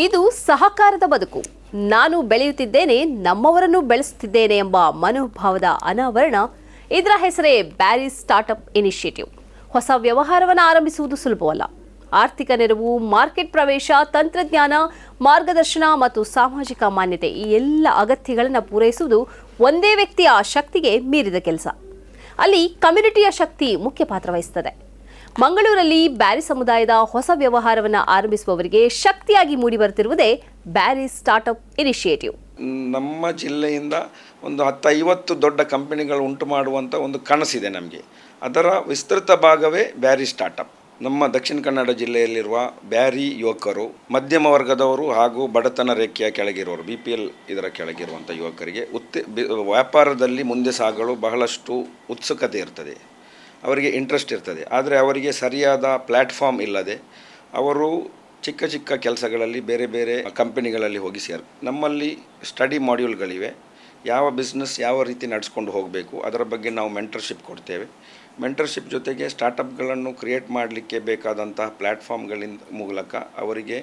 ಇದು ಸಹಕಾರದ ಬದುಕು. ನಾನು ಬೆಳೆಯುತ್ತಿದ್ದೇನೆ, ನಮ್ಮವರನ್ನು ಬೆಳೆಸುತ್ತಿದ್ದೇನೆ ಎಂಬ ಮನೋಭಾವದ ಅನಾವರಣ ಇದರ ಹೆಸರೇ ಬ್ಯಾರಿಸ್ ಸ್ಟಾರ್ಟ್ಅಪ್ ಇನಿಷಿಯೇಟಿವ್. ಹೊಸ ವ್ಯವಹಾರವನ್ನು ಆರಂಭಿಸುವುದು ಸುಲಭವಲ್ಲ. ಆರ್ಥಿಕ ನೆರವು, ಮಾರ್ಕೆಟ್ ಪ್ರವೇಶ, ತಂತ್ರಜ್ಞಾನ, ಮಾರ್ಗದರ್ಶನ ಮತ್ತು ಸಾಮಾಜಿಕ ಮಾನ್ಯತೆ ಈ ಎಲ್ಲ ಅಗತ್ಯಗಳನ್ನು ಪೂರೈಸುವುದು ಒಂದೇ ವ್ಯಕ್ತಿಯ ಶಕ್ತಿಗೆ ಮೀರಿದ ಕೆಲಸ. ಅಲ್ಲಿ ಕಮ್ಯುನಿಟಿಯ ಶಕ್ತಿ ಮುಖ್ಯ ಪಾತ್ರ ವಹಿಸುತ್ತದೆ ಮಂಗಳೂರಲ್ಲಿ ಬ್ಯಾರಿ ಸಮುದಾಯದ ಹೊಸ ವ್ಯವಹಾರವನ್ನು ಆರಂಭಿಸುವವರಿಗೆ ಶಕ್ತಿಯಾಗಿ ಮೂಡಿಬರುತ್ತಿರುವುದೇ ಬ್ಯಾರಿ ಸ್ಟಾರ್ಟ್ಅಪ್ ಇನಿಷಿಯೇಟಿವ್. ನಮ್ಮ ಜಿಲ್ಲೆಯಿಂದ ಒಂದು ಹತ್ತು ಐವತ್ತು ದೊಡ್ಡ ಕಂಪನಿಗಳು ಉಂಟು ಮಾಡುವಂಥ ಒಂದು ಕನಸಿದೆ ನಮಗೆ. ಅದರ ವಿಸ್ತೃತ ಭಾಗವೇ ಬ್ಯಾರಿ ಸ್ಟಾರ್ಟಪ್ ನಮ್ಮ ದಕ್ಷಿಣ ಕನ್ನಡ ಜಿಲ್ಲೆಯಲ್ಲಿರುವ ಬ್ಯಾರಿ ಯುವಕರು, ಮಧ್ಯಮ ವರ್ಗದವರು ಹಾಗೂ ಬಡತನ ರೇಖೆಯ ಕೆಳಗಿರುವವರು ಬಿ ಪಿ ಎಲ್ ಇದರ ಕೆಳಗಿರುವಂಥ ಯುವಕರಿಗೆ ಉತ್ತ ವ್ಯಾಪಾರದಲ್ಲಿ ಮುಂದೆ ಸಾಗಲು ಬಹಳಷ್ಟು ಉತ್ಸುಕತೆ ಇರ್ತದೆ. ಅವರಿಗೆ ಇಂಟ್ರೆಸ್ಟ್ ಇರ್ತದೆ. ಆದರೆ ಅವರಿಗೆ ಸರಿಯಾದ ಪ್ಲ್ಯಾಟ್ಫಾರ್ಮ್ ಇಲ್ಲದೆ ಅವರು ಚಿಕ್ಕ ಚಿಕ್ಕ ಕೆಲಸಗಳಲ್ಲಿ ಬೇರೆ ಬೇರೆ ಕಂಪನಿಗಳಲ್ಲಿ ಹೋಗಿ ಸೇರ್, ನಮ್ಮಲ್ಲಿ ಸ್ಟಡಿ ಮಾಡ್ಯೂಲ್ಗಳಿವೆ ಯಾವ ಬಿಸ್ನೆಸ್ ಯಾವ ರೀತಿ ನಡೆಸ್ಕೊಂಡು ಹೋಗಬೇಕು, ಅದರ ಬಗ್ಗೆ ನಾವು ಮೆಂಟರ್ಶಿಪ್ ಕೊಡ್ತೇವೆ. ಮೆಂಟರ್ಶಿಪ್ ಜೊತೆಗೆ ಸ್ಟಾರ್ಟಪ್ಗಳನ್ನು ಕ್ರಿಯೇಟ್ ಮಾಡಲಿಕ್ಕೆ ಬೇಕಾದಂತಹ ಪ್ಲ್ಯಾಟ್ಫಾರ್ಮ್ಗಳಿಂದ ಮೂಲಕ ಅವರಿಗೆ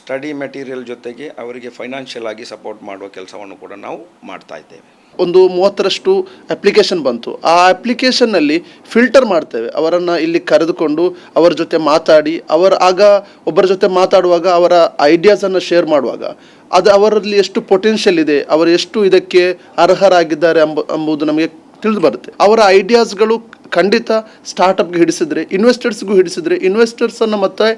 ಸ್ಟಡಿ ಮೆಟೀರಿಯಲ್ ಜೊತೆಗೆ ಅವರಿಗೆ ಫೈನಾನ್ಷಿಯಲ್ ಆಗಿ ಸಪೋರ್ಟ್ ಮಾಡುವ ಕೆಲಸವನ್ನು ಕೂಡ ನಾವು ಮಾಡ್ತಾ ಇದ್ದೇವೆ. ಒಂದು ಮೂವತ್ತರಷ್ಟು ಅಪ್ಲಿಕೇಶನ್ ಬಂತು. ಆ ಅಪ್ಲಿಕೇಶನ್ನಲ್ಲಿ ಫಿಲ್ಟರ್ ಮಾಡ್ತೇವೆ. ಅವರನ್ನು ಇಲ್ಲಿ ಕರೆದುಕೊಂಡು ಅವರ ಜೊತೆ ಮಾತಾಡಿ, ಅವರ ಆಗ ಒಬ್ಬರ ಜೊತೆ ಮಾತಾಡುವಾಗ ಅವರ ಐಡಿಯಾಸನ್ನು ಶೇರ್ ಮಾಡುವಾಗ, ಅದು ಅವರಲ್ಲಿ ಎಷ್ಟು ಪೊಟೆನ್ಷಿಯಲ್ ಇದೆ, ಅವರು ಎಷ್ಟು ಇದಕ್ಕೆ ಅರ್ಹರಾಗಿದ್ದಾರೆ ಎಂಬ ಎಂಬುದು ನಮಗೆ ತಿಳಿದು ಬರುತ್ತೆ. ಅವರ ಐಡಿಯಾಸ್ಗಳು ಖಂಡಿತ ಸ್ಟಾರ್ಟಪ್ಗೆ ಹಿಡಿಸಿದ್ರೆ ಇನ್ವೆಸ್ಟರ್ಸ್ಗೂ ಹಿಡಿಸಿದ್ರೆ ಇನ್ವೆಸ್ಟರ್ಸನ್ನು ಮತ್ತು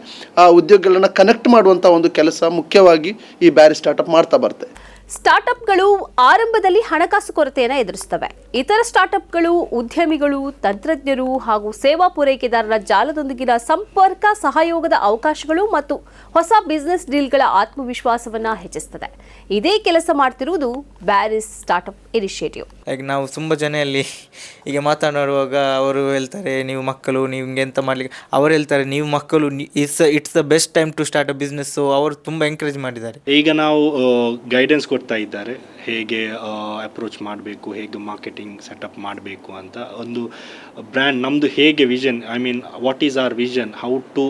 ಆ ಉದ್ಯೋಗಗಳನ್ನು ಕನೆಕ್ಟ್ ಮಾಡುವಂಥ ಒಂದು ಕೆಲಸ ಮುಖ್ಯವಾಗಿ ಈ ಬ್ಯಾರಿ ಸ್ಟಾರ್ಟಪ್ ಮಾಡ್ತಾ ಬರುತ್ತೆ. ಸ್ಟಾರ್ಟಪ್ಗಳು ಆರಂಭದಲ್ಲಿ ಹಣಕಾಸು ಕೊರತೆಯನ್ನು ಎದುರಿಸ್ತವೆ. ಇತರ ಸ್ಟಾರ್ಟ್ಅಪ್ಗಳು ಉದ್ಯಮಿಗಳು, ತಂತ್ರಜ್ಞರು ಹಾಗೂ ಸೇವಾ ಪೂರೈಕೆದಾರರ ಜಾಲದೊಂದಿಗಿನ ಸಂಪರ್ಕ, ಸಹಯೋಗದ ಅವಕಾಶಗಳು ಮತ್ತು ಹೊಸ ಬಿಸ್ನೆಸ್ ಡೀಲ್ಗಳ ಆತ್ಮವಿಶ್ವಾಸವನ್ನು ಹೆಚ್ಚಿಸುತ್ತದೆ ಇದೇ ಕೆಲಸ ಮಾಡ್ತಿರುವುದು ಬ್ಯಾರಿಸ್ ಸ್ಟಾರ್ಟ್ಅಪ್ ಇನಿಷಿಯೇಟಿವ್ ಲೈಕ್ ನಾವು ತುಂಬ ಜನ ಅಲ್ಲಿ ಈಗ ಮಾತನಾಡುವಾಗ ಅವರು ಹೇಳ್ತಾರೆ, ನೀವು ಮಕ್ಕಳು, ನೀವು ಹಿಂಗೆ ಎಂತ ಮಾಡಲಿಕ್ಕೆ? ಅವರು ಹೇಳ್ತಾರೆ, ನೀವು ಮಕ್ಕಳು it's it's the best time to start a business ಅವರು ತುಂಬ ಎಂಕರೇಜ್ ಮಾಡಿದ್ದಾರೆ. ಈಗ ನಾವು ಗೈಡೆನ್ಸ್ ಕೊಡ್ತಾ ಇದ್ದಾರೆ. ಹೇಗೆ ಅಪ್ರೋಚ್ ಮಾಡಬೇಕು, ಹೇಗೆ ಮಾರ್ಕೆಟಿಂಗ್ ಸೆಟಪ್ ಮಾಡಬೇಕು ಅಂತ. ಒಂದು ಬ್ರ್ಯಾಂಡ್ ನಮ್ಮದು ಹೇಗೆ vision I mean what is our vision how to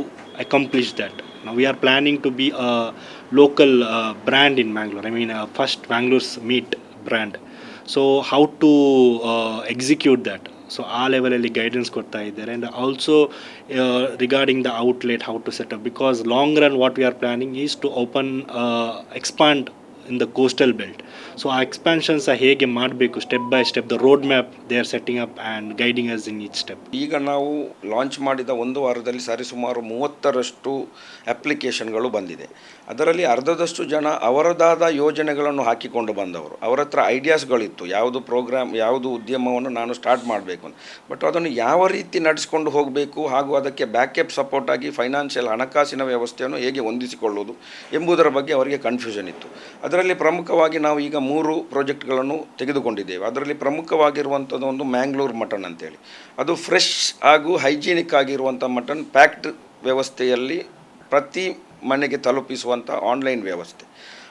accomplish that ನಾವು we are planning to be local brand in Mangalore I mean first Mangalore's meat brand so how to execute that so ಆ ಲೆವೆಲಲ್ಲಿ guidance ಕೊಡ್ತಾ ಇದ್ದಾರೆ. And also regarding the outlet how to set up because long run what we are planning is to open expand in the coastal belt so ಆ expansions ಹೇಗೆ ಮಾಡಬೇಕು step by step the road map they are setting up and guiding us in each step ಈಗ ನಾವು launch ಮಾಡಿದ ಒಂದು ವಾರದಲ್ಲಿ ಸರಿಸುಮಾರು ಮೂವತ್ತರಷ್ಟು ಅಪ್ಲಿಕೇಶನ್ಗಳು ಬಂದಿದೆ. ಅದರಲ್ಲಿ ಅರ್ಧದಷ್ಟು ಜನ ಅವರದಾದ ಯೋಜನೆಗಳನ್ನು ಹಾಕಿಕೊಂಡು ಬಂದವರು. ಅವರ ಹತ್ರ ಐಡಿಯಾಸ್ಗಳಿತ್ತು ಯಾವುದು ಪ್ರೋಗ್ರಾಮ್ ಯಾವುದು ಉದ್ಯಮವನ್ನು ನಾನು ಸ್ಟಾರ್ಟ್ ಮಾಡಬೇಕು ಅಂತ. ಬಟ್ ಅದನ್ನು ಯಾವ ರೀತಿ ನಡೆಸ್ಕೊಂಡು ಹೋಗಬೇಕು ಹಾಗೂ ಅದಕ್ಕೆ ಬ್ಯಾಕಪ್ ಸಪೋರ್ಟ್ ಆಗಿ ಫೈನಾನ್ಷಿಯಲ್ ಹಣಕಾಸಿನ ವ್ಯವಸ್ಥೆಯನ್ನು ಹೇಗೆ ಹೊಂದಿಸಿಕೊಳ್ಳುವುದು ಎಂಬುದರ ಬಗ್ಗೆ ಅವರಿಗೆ ಕನ್ಫ್ಯೂಷನ್ ಇತ್ತು. ಅದರಲ್ಲಿ ಪ್ರಮುಖವಾಗಿ ನಾವು ಈಗ ಮೂರು ಪ್ರಾಜೆಕ್ಟ್ಗಳನ್ನು ತೆಗೆದುಕೊಂಡಿದ್ದೇವೆ. ಅದರಲ್ಲಿ ಪ್ರಮುಖವಾಗಿರುವಂಥದ್ದು ಒಂದು ಮ್ಯಾಂಗ್ಳೂರ್ ಮಟನ್ ಅಂತೇಳಿ. ಅದು ಫ್ರೆಶ್ ಹಾಗೂ ಹೈಜೀನಿಕ್ ಆಗಿರುವಂಥ ಮಟನ್ ಪ್ಯಾಕ್ಡ್ ವ್ಯವಸ್ಥೆಯಲ್ಲಿ ಪ್ರತಿ ಮನೆಗೆ ತಲುಪಿಸುವಂಥ ಆನ್ಲೈನ್ ವ್ಯವಸ್ಥೆ.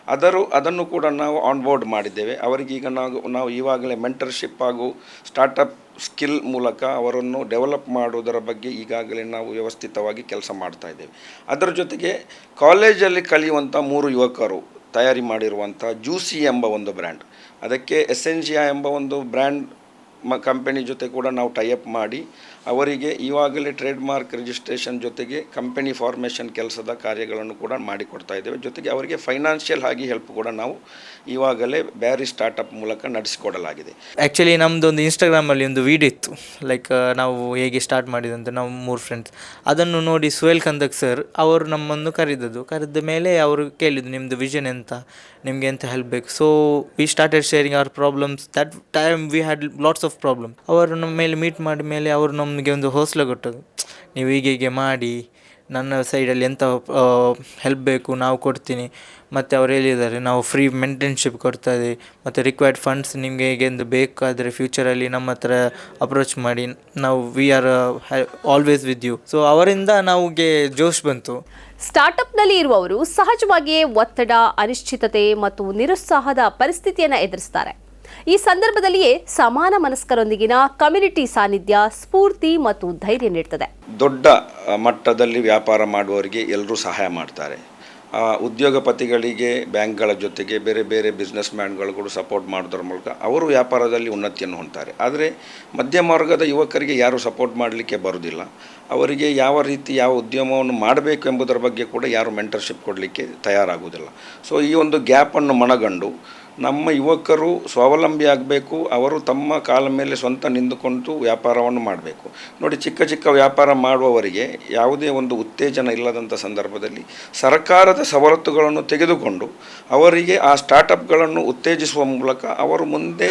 ಅದರ, ಅದನ್ನು ಕೂಡ ನಾವು ಆನ್ಬೋರ್ಡ್ ಮಾಡಿದ್ದೇವೆ. ಅವರಿಗೀಗ ನಾವು ನಾವು ಈವಾಗಲೇ ಮೆಂಟರ್ಶಿಪ್ ಹಾಗೂ ಸ್ಟಾರ್ಟಪ್ ಸ್ಕಿಲ್ ಮೂಲಕ ಅವರನ್ನು ಡೆವಲಪ್ ಮಾಡುವುದರ ಬಗ್ಗೆ ಈಗಾಗಲೇ ನಾವು ವ್ಯವಸ್ಥಿತವಾಗಿ ಕೆಲಸ ಮಾಡ್ತಾ ಇದ್ದೇವೆ. ಅದರ ಜೊತೆಗೆ ಕಾಲೇಜಲ್ಲಿ ಕಲಿಯುವಂಥ ಮೂರು ಯುವಕರು ತಯಾರಿ ಮಾಡಿರುವಂಥ ಜೂಸಿ ಎಂಬ ಒಂದು ಬ್ರ್ಯಾಂಡ್ ಅದಕ್ಕೆ ಎಸೆನ್ಜಿಯಾ ಎಂಬ ಒಂದು ಬ್ರ್ಯಾಂಡ್ ಮ ಕಂಪೆನಿ ಜೊತೆ ಕೂಡ ನಾವು ಟೈಅಪ್ ಮಾಡಿ ಅವರಿಗೆ ಇವಾಗಲೇ ಟ್ರೇಡ್ ಮಾರ್ಕ್ ರಿಜಿಸ್ಟ್ರೇಷನ್ ಜೊತೆಗೆ ಕಂಪನಿ ಫಾರ್ಮೇಷನ್ ಕೆಲಸದ ಕಾರ್ಯಗಳನ್ನು ಕೂಡ ಮಾಡಿಕೊಡ್ತಾ ಇದ್ದೇವೆ. ಜೊತೆಗೆ ಅವರಿಗೆ ಫೈನಾನ್ಷಿಯಲ್ ಆಗಿ ಹೆಲ್ಪ್ ಕೂಡ ನಾವು ಇವಾಗಲೇ ಬ್ಯಾರಿ ಸ್ಟಾರ್ಟಪ್ ಮೂಲಕ ನಡೆಸಿಕೊಡಲಾಗಿದೆ. ಆ್ಯಕ್ಚುಲಿ ನಮ್ಮದು ಒಂದು ಇನ್ಸ್ಟಾಗ್ರಾಮಲ್ಲಿ ಒಂದು ವೀಡಿಯೋ ಇತ್ತು. ಲೈಕ್ ನಾವು ಹೇಗೆ ಸ್ಟಾರ್ಟ್ ಮಾಡಿದಂತೆ ನಾವು ಮೂರು ಫ್ರೆಂಡ್ಸ್ ಅದನ್ನು ನೋಡಿ ಸುಹೇಲ್ ಕಂದಕ್ ಸರ್ ಅವರು ನಮ್ಮನ್ನು ಕರೆದದ್ದು. ಕರೆದ ಮೇಲೆ ಅವರು ಕೇಳಿದ್ದು ನಿಮ್ಮದು ವಿಷನ್ ಎಂತ? ನಿಮಗೆ ಎಂತ ಹೆಲ್ಪ್ ಬೇಕು? So we started sharing our problems that time we had lots of problem ಅವರು ನಮ್ಮ ಮೇಲೆ ಮೀಟ್ ಮಾಡಿದ ಮೇಲೆ ಅವರು ನಮಗೆ ಒಂದು ಹೌಸ್ಲ ಕೊಟ್ಟದು ನೀವು ಹೀಗೆ ಹೀಗೆ ಮಾಡಿ, ನನ್ನ ಸೈಡಲ್ಲಿ ಎಂಥ ಹೆಲ್ಪ್ ಬೇಕು ನಾವು ಕೊಡ್ತೀನಿ. ಮತ್ತು ಅವ್ರು ಹೇಳಿದ್ದಾರೆ, ನಾವು ಫ್ರೀ ಮೆಂಟನ್ಶಿಪ್ ಕೊಡ್ತದೆ. ಮತ್ತು ರಿಕ್ವೈರ್ಡ್ ಫಂಡ್ಸ್ ನಿಮಗೆ ಹೇಗೆ ಎಂದು ಬೇಕಾದರೆ ಫ್ಯೂಚರಲ್ಲಿ ನಮ್ಮ ಹತ್ರ ಅಪ್ರೋಚ್ ಮಾಡಿ. ನಾವು we are always with you so ಅವರಿಂದ ನಮಗೆ ಜೋಶ್ ಬಂತು. ಸ್ಟಾರ್ಟ್ಅಪ್ನಲ್ಲಿ ಇರುವವರು ಸಹಜವಾಗಿಯೇ ಒತ್ತಡ, ಅನಿಶ್ಚಿತತೆ ಮತ್ತು ನಿರುತ್ಸಾಹದ ಪರಿಸ್ಥಿತಿಯನ್ನು ಎದುರಿಸ್ತಾರೆ. ಈ ಸಂದರ್ಭದಲ್ಲಿಯೇ ಸಮಾನ ಮನಸ್ಕರೊಂದಿಗಿನ ಕಮ್ಯುನಿಟಿ ಸಾನ್ನಿಧ್ಯ, ಸ್ಫೂರ್ತಿ ಮತ್ತು ಧೈರ್ಯ ನೀಡುತ್ತದೆ ದೊಡ್ಡ ಮಟ್ಟದಲ್ಲಿ ವ್ಯಾಪಾರ ಮಾಡುವವರಿಗೆ ಎಲ್ಲರೂ ಸಹಾಯ ಮಾಡ್ತಾರೆ. ಉದ್ಯೋಗಪತಿಗಳಿಗೆ, ಬ್ಯಾಂಕ್ಗಳ ಜೊತೆಗೆ ಬೇರೆ ಬೇರೆ ಬಿಸ್ನೆಸ್ ಮ್ಯಾನ್ಗಳು ಕೂಡ ಸಪೋರ್ಟ್ ಮಾಡೋದ್ರ ಮೂಲಕ ಅವರು ವ್ಯಾಪಾರದಲ್ಲಿ ಉನ್ನತಿಯನ್ನು ಹೊಂದ್ತಾರೆ. ಆದರೆ ಮಧ್ಯಮ ವರ್ಗದ ಯುವಕರಿಗೆ ಯಾರು ಸಪೋರ್ಟ್ ಮಾಡಲಿಕ್ಕೆ ಬರುವುದಿಲ್ಲ. ಅವರಿಗೆ ಯಾವ ರೀತಿ ಯಾವ ಉದ್ಯಮವನ್ನು ಮಾಡಬೇಕು ಎಂಬುದರ ಬಗ್ಗೆ ಕೂಡ ಯಾರು ಮೆಂಟರ್ಶಿಪ್ ಕೊಡಲಿಕ್ಕೆ ತಯಾರಾಗುವುದಿಲ್ಲ. ಸೊ ಈ ಒಂದು ಗ್ಯಾಪನ್ನು ಮನಗಂಡು ನಮ್ಮ ಯುವಕರು ಸ್ವಾವಲಂಬಿ ಆಗಬೇಕು, ಅವರು ತಮ್ಮ ಕಾಲ ಮೇಲೆ ಸ್ವಂತ ನಿಂತುಕೊಂಡು ವ್ಯಾಪಾರವನ್ನು ಮಾಡಬೇಕು. ನೋಡಿ, ಚಿಕ್ಕ ಚಿಕ್ಕ ವ್ಯಾಪಾರ ಮಾಡುವವರಿಗೆ ಯಾವುದೇ ಒಂದು ಉತ್ತೇಜನ ಇಲ್ಲದಂಥ ಸಂದರ್ಭದಲ್ಲಿ ಸರ್ಕಾರದ ಸವಲತ್ತುಗಳನ್ನು ತೆಗೆದುಕೊಂಡು ಅವರಿಗೆ ಆ ಸ್ಟಾರ್ಟಪ್ಗಳನ್ನು ಉತ್ತೇಜಿಸುವ ಮೂಲಕ ಅವರು ಮುಂದೆ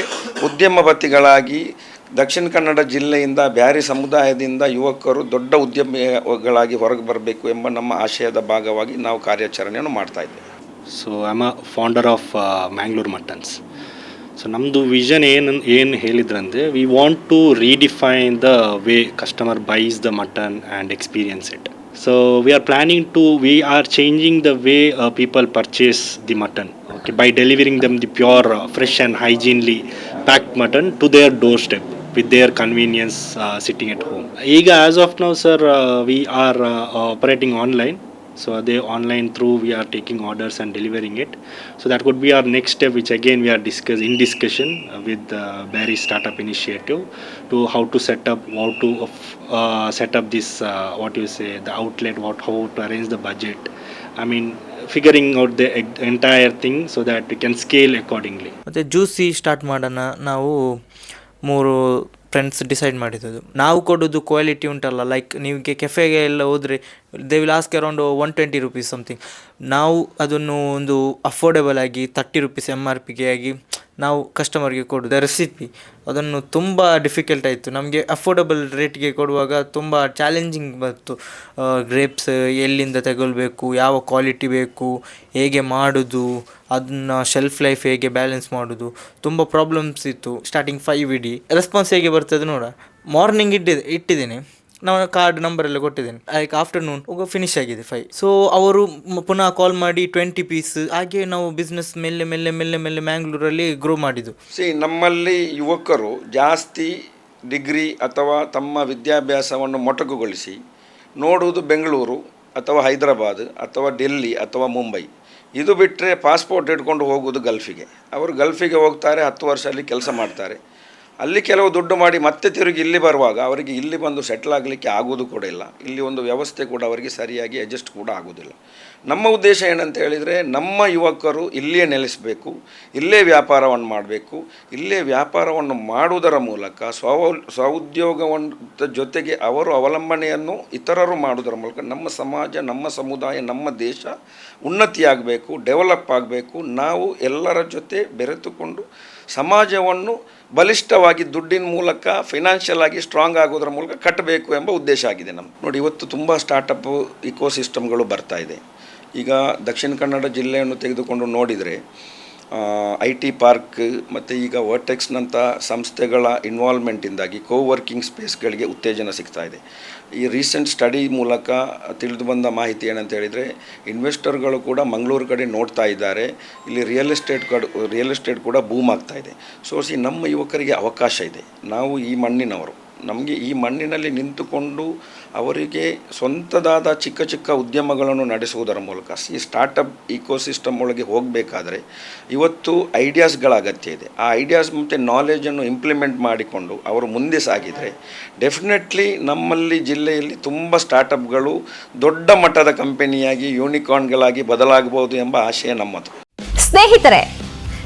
ಉದ್ಯಮಪತಿಗಳಾಗಿ ದಕ್ಷಿಣ ಕನ್ನಡ ಜಿಲ್ಲೆಯಿಂದ, ಬ್ಯಾರಿ ಸಮುದಾಯದಿಂದ ಯುವಕರು ದೊಡ್ಡ ಉದ್ಯಮಿಗಳಾಗಿ ಹೊರಗೆ ಬರಬೇಕು ಎಂಬ ನಮ್ಮ ಆಶಯದ ಭಾಗವಾಗಿ ನಾವು ಕಾರ್ಯಾಚರಣೆಯನ್ನು ಮಾಡ್ತಾ ಇದ್ದೇವೆ. So I'm a founder of Mangalore muttons so ನಮ್ಮದು ವಿಷನ್ ಏನು ಏನು ಹೇಳಿದ್ರಂದರೆ we want to redefine the way customer buys the mutton and experience it so we are planning to we are changing the way people purchase the mutton okay by delivering them the pure fresh and hygienically packed mutton to their doorstep with their convenience uh, at home. ಈಗ as of now, sir, we we are online. So they online through we are taking orders and delivering it. So that would be our next step, which again we are discuss in discussion uh, with the Barry Startup Initiative to how to set up, how to uh, set up this, uh, what you say, the outlet, what how to arrange the budget. I mean, figuring out the entire thing so that we can scale accordingly. ಮತ್ತು juicy start ಮಾಡೋಣ ನಾವು ಮೂರು friends decide ಮಾಡಿದ್ದು ನಾವು ಕೊಡೋದು quality ಉಂಟಲ್ಲ like ನಿಮಗೆ ಕೆಫೆಗೆ ಎಲ್ಲ ಹೋದರೆ they will ask around one twenty rupees something ನಾವು ಅದನ್ನು ಒಂದು ಅಫೋರ್ಡೆಬಲ್ ಆಗಿ ತರ್ಟಿ ರುಪೀಸ್ ಎಂ ಆರ್ ಪಿಗೆ ಆಗಿ ನಾವು ಕಸ್ಟಮರ್ಗೆ ಕೊಡುವುದು ರೆಸಿಪಿ ಅದನ್ನು ತುಂಬ ಡಿಫಿಕಲ್ಟ್ ಆಯಿತು. ನಮಗೆ ಅಫೋರ್ಡಬಲ್ ರೇಟ್ಗೆ ಕೊಡುವಾಗ ತುಂಬ ಚಾಲೆಂಜಿಂಗ್ ಬಂತು. ಗ್ರೇಪ್ಸ್ ಎಲ್ಲಿಂದ ತಗೊಳ್ಬೇಕು, ಯಾವ ಕ್ವಾಲಿಟಿ ಬೇಕು, ಹೇಗೆ ಮಾಡೋದು, ಅದನ್ನ ಶೆಲ್ಫ್ ಲೈಫ್ ಹೇಗೆ ಬ್ಯಾಲೆನ್ಸ್ ಮಾಡೋದು. ತುಂಬ ಪ್ರಾಬ್ಲಮ್ಸ್ ಇತ್ತು. ಸ್ಟಾರ್ಟಿಂಗ್ ಫೈವ್ ಇಡಿ. ರೆಸ್ಪಾನ್ಸ್ ಹೇಗೆ ಬರ್ತದೆ ನೋಡ. ಮಾರ್ನಿಂಗ್ ಇಟ್ಟಿದ್ದೆ ಇಟ್ಟಿದ್ದೀನಿ. ನಾನು ಕಾರ್ಡ್ ನಂಬರ್ ಎಲ್ಲ ಕೊಟ್ಟಿದ್ದೇನೆ. ಲೈಕ್ ಆಫ್ಟರ್ನೂನ್ ಫಿನಿಶ್ ಆಗಿದೆ ಫೈ ಸೊ ಅವರು ಪುನಃ ಕಾಲ್ ಮಾಡಿ ಟ್ವೆಂಟಿ ಪೀಸ್ ಹಾಗೆ ನಾವು ಬಿಸ್ನೆಸ್ ಮೆಲ್ಲೆ ಮೆಲ್ಲೆ ಮೆಲ್ಲೆ ಮೆಲ್ಲೆ ಮ್ಯಾಂಗ್ಳೂರಲ್ಲಿ ಗ್ರೋ ಮಾಡಿದ್ದು. ಸಿ ನಮ್ಮಲ್ಲಿ ಯುವಕರು ಜಾಸ್ತಿ ಡಿಗ್ರಿ ಅಥವಾ ತಮ್ಮ ವಿದ್ಯಾಭ್ಯಾಸವನ್ನು ಮೊಟಕುಗೊಳಿಸಿ ನೋಡುವುದು ಬೆಂಗಳೂರು ಅಥವಾ ಹೈದರಾಬಾದ್ ಅಥವಾ ಡೆಲ್ಲಿ ಅಥವಾ ಮುಂಬೈ. ಇದು ಬಿಟ್ಟರೆ ಪಾಸ್ಪೋರ್ಟ್ ಇಟ್ಕೊಂಡು ಹೋಗುವುದು ಗಲ್ಫಿಗೆ. ಅವರು ಗಲ್ಫಿಗೆ ಹೋಗ್ತಾರೆ, ಹತ್ತು ವರ್ಷ ಅಲ್ಲಿ ಕೆಲಸ ಮಾಡ್ತಾರೆ. ಅಲ್ಲಿ ಕೆಲವು ದುಡ್ಡು ಮಾಡಿ ಮತ್ತೆ ತಿರುಗಿ ಇಲ್ಲಿ ಬರುವಾಗ ಅವರಿಗೆ ಇಲ್ಲಿ ಬಂದು ಸೆಟ್ಲ್ ಆಗಲಿಕ್ಕೆ ಆಗೋದು ಕೂಡ ಇಲ್ಲ. ಇಲ್ಲಿ ಒಂದು ವ್ಯವಸ್ಥೆ ಕೂಡ ಅವರಿಗೆ ಸರಿಯಾಗಿ ಅಡ್ಜಸ್ಟ್ ಕೂಡ ಆಗೋದಿಲ್ಲ ನಮ್ಮ ಉದ್ದೇಶ ಏನಂತ ಹೇಳಿದರೆ ನಮ್ಮ ಯುವಕರು ಇಲ್ಲಿಯೇ ನೆಲೆಸಬೇಕು, ಇಲ್ಲೇ ವ್ಯಾಪಾರವನ್ನು ಮಾಡಬೇಕು, ಇಲ್ಲೇ ವ್ಯಾಪಾರವನ್ನು ಮಾಡುವುದರ ಮೂಲಕ ಸ್ವ ಸ್ವಉದ್ಯೋಗವಂತ ಜೊತೆಗೆ ಅವರು ಅವಲಂಬನೆಯನ್ನು ಇತರರು ಮಾಡುವುದರ ಮೂಲಕ ನಮ್ಮ ಸಮಾಜ, ನಮ್ಮ ಸಮುದಾಯ, ನಮ್ಮ ದೇಶ ಉನ್ನತಿಯಾಗಬೇಕು ಡೆವಲಪ್ ಆಗಬೇಕು. ನಾವು ಎಲ್ಲರ ಜೊತೆ ಬೆರೆತುಕೊಂಡು ಸಮಾಜವನ್ನು ಬಲಿಷ್ಠವಾಗಿ ದುಡ್ಡಿನ ಮೂಲಕ ಫೈನಾನ್ಷಿಯಲ್ ಆಗಿ ಸ್ಟ್ರಾಂಗ್ ಆಗೋದ್ರ ಮೂಲಕ ಕಟ್ಟಬೇಕು ಎಂಬ ಉದ್ದೇಶ ಆಗಿದೆ ನಮ್ಮ ನೋಡಿ, ಇವತ್ತು ತುಂಬ ಸ್ಟಾರ್ಟಪ್ ಇಕೋಸಿಸ್ಟಮ್ಗಳು ಬರ್ತಾ ಇದೆ. ಈಗ ದಕ್ಷಿಣ ಕನ್ನಡ ಜಿಲ್ಲೆಯನ್ನು ತೆಗೆದುಕೊಂಡು ನೋಡಿದರೆ ಐ ಟಿ ಪಾರ್ಕ್ ಮತ್ತು ಈಗ ವರ್ಟೆಕ್ಸ್ನಂಥ ಸಂಸ್ಥೆಗಳ ಇನ್ವಾಲ್ವ್ಮೆಂಟಿಂದಾಗಿ ಕೋವರ್ಕಿಂಗ್ ಸ್ಪೇಸ್ಗಳಿಗೆ ಉತ್ತೇಜನ ಸಿಗ್ತಾ ಇದೆ. ಈ ರೀಸೆಂಟ್ ಸ್ಟಡಿ ಮೂಲಕ ತಿಳಿದು ಬಂದ ಮಾಹಿತಿ ಏನಂತ ಹೇಳಿದರೆ ಇನ್ವೆಸ್ಟರ್ಗಳು ಕೂಡ ಮಂಗಳೂರು ಕಡೆ ನೋಡ್ತಾ ಇದ್ದಾರೆ. ಇಲ್ಲಿ ರಿಯಲ್ ಎಸ್ಟೇಟ್ ಕಡೆ ರಿಯಲ್ ಎಸ್ಟೇಟ್ ಕೂಡ ಬೂಮ್ ಆಗ್ತಾ ಇದೆ. ಸೊ ಸಿ ನಮ್ಮ ಯುವಕರಿಗೆ ಅವಕಾಶ ಇದೆ. ನಾವು ಈ ಮಣ್ಣಿನವರು. ನಮಗೆ ಈ ಮಣ್ಣಿನಲ್ಲಿ ನಿಂತುಕೊಂಡು ಅವರಿಗೆ ಸ್ವಂತದಾದ ಚಿಕ್ಕ ಚಿಕ್ಕ ಉದ್ಯಮಗಳನ್ನು ನಡೆಸುವುದರ ಮೂಲಕ, ಈ ಸ್ಟಾರ್ಟಪ್ ಇಕೋಸಿಸ್ಟಮ್ ಒಳಗೆ ಹೋಗಬೇಕಾದ್ರೆ ಇವತ್ತು ಐಡಿಯಾಸ್ಗಳ ಅಗತ್ಯ ಇದೆ. ಆ ಐಡಿಯಾಸ್ ಮತ್ತು ನಾಲೆಜನ್ನು ಇಂಪ್ಲಿಮೆಂಟ್ ಮಾಡಿಕೊಂಡು ಅವರು ಮುಂದೆ ಸಾಗಿದರೆ ಡೆಫಿನೆಟ್ಲಿ ನಮ್ಮಲ್ಲಿ ಜಿಲ್ಲೆಯಲ್ಲಿ ತುಂಬ ಸ್ಟಾರ್ಟಪ್ಗಳು ದೊಡ್ಡ ಮಟ್ಟದ ಕಂಪನಿಯಾಗಿ ಯೂನಿಕಾರ್ನ್ಗಳಾಗಿ ಬದಲಾಗಬಹುದು ಎಂಬ ಆಶಯ ನಮ್ಮದು. ಸ್ನೇಹಿತರೆ